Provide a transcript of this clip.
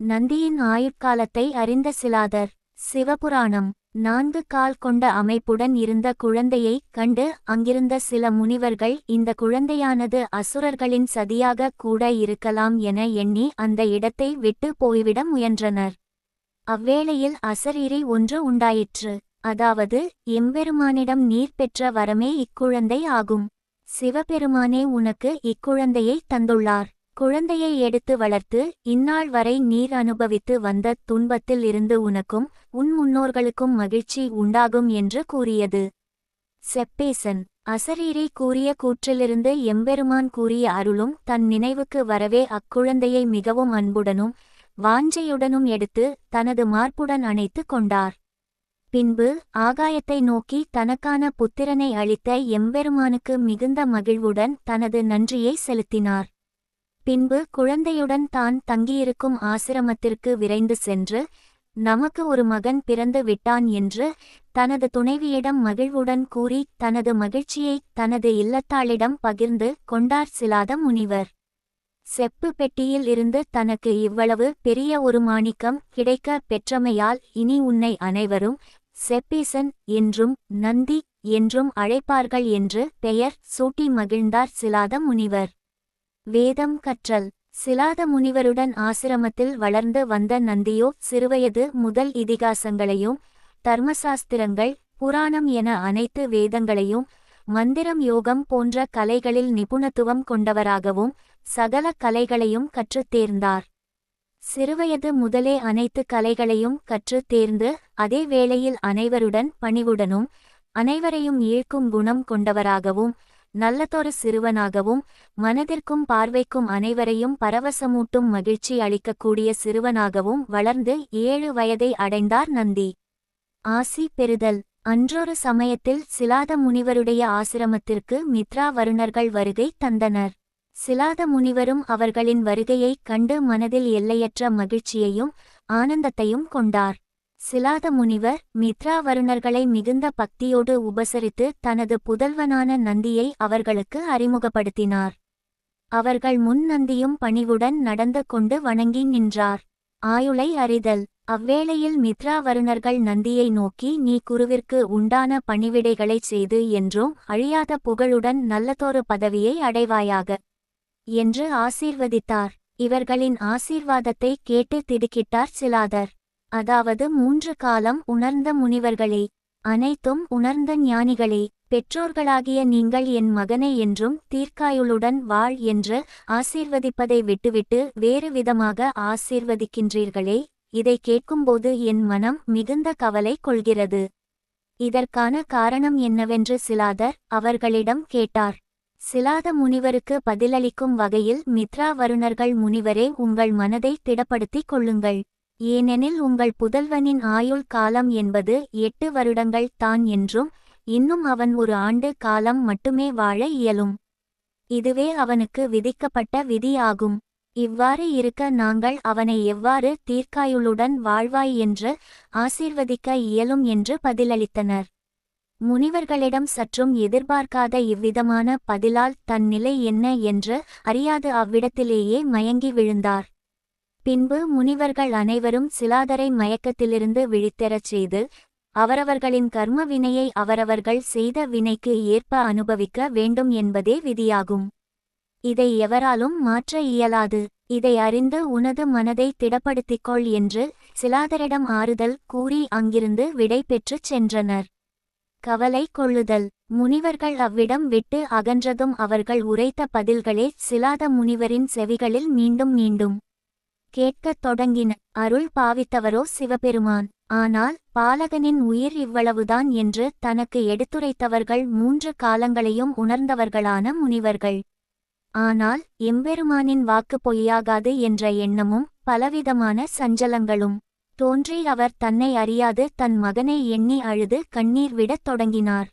நந்தியின் ஆயுட்காலத்தை அறிந்த சிலாதர் சிவபுராணம் நான்கு கால் கொண்ட அமைப்புடன் இருந்த குழந்தையை கண்டு அங்கிருந்த சில முனிவர்கள் இந்த குழந்தையானது அசுரர்களின் சதியாக கூட இருக்கலாம் என எண்ணி அந்த இடத்தை விட்டு போய்விட முயன்றனர். அவ்வேளையில் அசரீரி ஒன்று உண்டாயிற்று. அதாவது எம்பெருமானிடம் நீர் பெற்ற வரமே இக்குழந்தை ஆகும். சிவபெருமானே உனக்கு இக்குழந்தையை தந்துள்ளார். குழந்தையை எடுத்து வளர்த்து இந்நாள் வரை நீர் அனுபவித்து வந்த துன்பத்தில் இருந்து உனக்கும் உன் முன்னோர்களுக்கும் மகிழ்ச்சி உண்டாகும் என்று கூறியது. செப்பேசன் அசரீரி கூறிய கூற்றிலிருந்து எம்பெருமான் கூறிய அருளும் தன் நினைவுக்கு வரவே அக்குழந்தையை மிகவும் அன்புடனும் வாஞ்சையுடனும் எடுத்து தனது மார்புடன் அணைத்து கொண்டார். பின்பு ஆகாயத்தை நோக்கி தனக்கான புத்திரனை அளித்த எம்பெருமானுக்கு மிகுந்த மகிழ்வுடன் தனது நன்றியை செலுத்தினார். பின்பு குழந்தையுடன் தான் தங்கியிருக்கும் ஆசிரமத்திற்கு விரைந்து சென்று நமக்கு ஒரு மகன் பிறந்து விட்டான் என்று தனது துணைவியிடம் மகிழ்வுடன் கூறி தனது மகிழ்ச்சியை தனது இல்லத்தாளிடம் பகிர்ந்து கொண்டார் சிலாத முனிவர். செப்பு பெட்டியில் இருந்து தனக்கு இவ்வளவு பெரிய ஒரு மாணிக்கம் கிடைக்க பெற்றமையால் இனி உன்னை அனைவரும் செப்பீசன் என்றும் நந்தி என்றும் அழைப்பார்கள் என்று பெயர் சூட்டி மகிழ்ந்தார் சிலாத முனிவர். வேதம் கற்றல். சிலாத முனிவருடன் ஆசிரமத்தில் வளர்ந்து வந்த நந்தியோ சிறுவயது முதல் இதிகாசங்களையும் தர்மசாஸ்திரங்கள் புராணம் என அனைத்து வேதங்களையும் மந்திரம் யோகம் போன்ற கலைகளில் நிபுணத்துவம் கொண்டவராகவும் சகல கலைகளையும் கற்றுத் தேர்ந்தார். சிறுவயது முதலே அனைத்து கலைகளையும் கற்றுத் தேர்ந்து அதே வேளையில் அனைவருடன் பணிவுடனும் அனைவரையும் ஈழ்க்கும் குணம் கொண்டவராகவும் நல்லதொரு சிறுவனாகவும் மனதிற்கும் பார்வைக்கும் அனைவரையும் பரவசமூட்டும் மகிழ்ச்சி அளிக்கக்கூடிய சிறுவனாகவும் வளர்ந்து ஏழு வயதை அடைந்தார் நந்தி. ஆசி பெறுதல். அன்றொரு சமயத்தில் சிலாத முனிவருடைய ஆசிரமத்திற்கு மித்ரா வருணர்கள் வருகை தந்தனர். சிலாத முனிவரும் அவர்களின் வருகையைக் கண்டு மனதில் எல்லையற்ற மகிழ்ச்சியையும் ஆனந்தத்தையும் கொண்டார். சிலாத முனிவர் மித்ரா வருணர்களை மிகுந்த பக்தியோடு உபசரித்து தனது புதல்வனான நந்தியை அவர்களுக்கு அறிமுகப்படுத்தினார். அவர்கள் முன் நந்தியும் பணிவுடன் நடந்து கொண்டு வணங்கி நின்றார். ஆயுளை அறிதல். அவ்வேளையில் மித்ரா வருணர்கள் நந்தியை நோக்கி நீ குருவிற்கு உண்டான பணிவிடைகளைச் செய்து என்றும் அழியாத புகழுடன் நல்லதொரு பதவியை அடைவாயாக என்று ஆசீர்வதித்தார். இவர்களின் ஆசீர்வாதத்தை கேட்டு திடுக்கிட்டார் சிலாதர். அதாவது மூன்று காலம் உணர்ந்த முனிவர்களே அனைத்தும் உணர்ந்த ஞானிகளே பெற்றோர்களாகிய நீங்கள் என் மகனை என்றும் தீர்க்காயுளுடன் வாழ் என்று ஆசீர்வதிப்பதை விட்டுவிட்டு வேறு விதமாக ஆசீர்வதிக்கின்றீர்களே இதை கேட்கும்போது என் மனம் மிகுந்த கவலை கொள்கிறது. இதற்கான காரணம் என்னவென்று சிலாதர் அவர்களிடம் கேட்டார். சிலாத முனிவருக்கு பதிலளிக்கும் வகையில் மித்ரா வருணர்கள் முனிவரே உங்கள் மனதை திடப்படுத்திக் கொள்ளுங்கள். ஏனெனில் உங்கள் புதல்வனின் ஆயுள் காலம் என்பது எட்டு வருடங்கள் தான் என்றும் இன்னும் அவன் ஒரு ஆண்டு காலம் மட்டுமே வாழ இயலும். இதுவே அவனுக்கு விதிக்கப்பட்ட விதி ஆகும் இவ்வாறு இருக்க நாங்கள் அவனை எவ்வாறு தீர்க்காயுளுடன் வாழ்வாய் என்று ஆசீர்வதிக்க இயலும் என்று பதிலளித்தனர். முனிவர்களிடம் சற்றும் எதிர்பார்க்காத இவ்விதமான பதிலால் தன் நிலை என்ன என்று அறியாது அவ்விடத்திலேயே மயங்கி விழுந்தார். பின்பு முனிவர்கள் அனைவரும் சிலாதரை மயக்கத்திலிருந்து விழித்தெறச் செய்து அவரவர்களின் கர்ம வினையை அவரவர்கள் செய்த வினைக்கு ஏற்ப அனுபவிக்க வேண்டும் என்பதே விதியாகும். இதை எவராலும் மாற்ற இயலாது. இதை அறிந்து உனது மனதை திடப்படுத்திக்கொள் என்று சிலாதரிடம் ஆறுதல் கூறி அங்கிருந்து விடை பெற்றுச் சென்றனர். கவலை கொள்ளுதல். முனிவர்கள் அவ்விடம் விட்டு அகன்றதும் அவர்கள் உரைத்த பதில்களே சிலாத முனிவரின் செவிகளில் மீண்டும் மீண்டும். கேட்கத் தொடங்கின. அருள் பாவித்தவரோ சிவபெருமான். ஆனால் பாலகனின் உயிர் இவ்வளவுதான் என்று தனக்கு எடுத்துரைத்தவர்கள் மூன்று காலங்களையும் உணர்ந்தவர்களான முனிவர்கள். ஆனால் எம்பெருமானின் வாக்கு பொய்யாகாது என்ற எண்ணமும் பலவிதமான சஞ்சலங்களும் தோன்றி அவர் தன்னை அறியாது தன் மகனை எண்ணி அழுது கண்ணீர் விடத் தொடங்கினார்.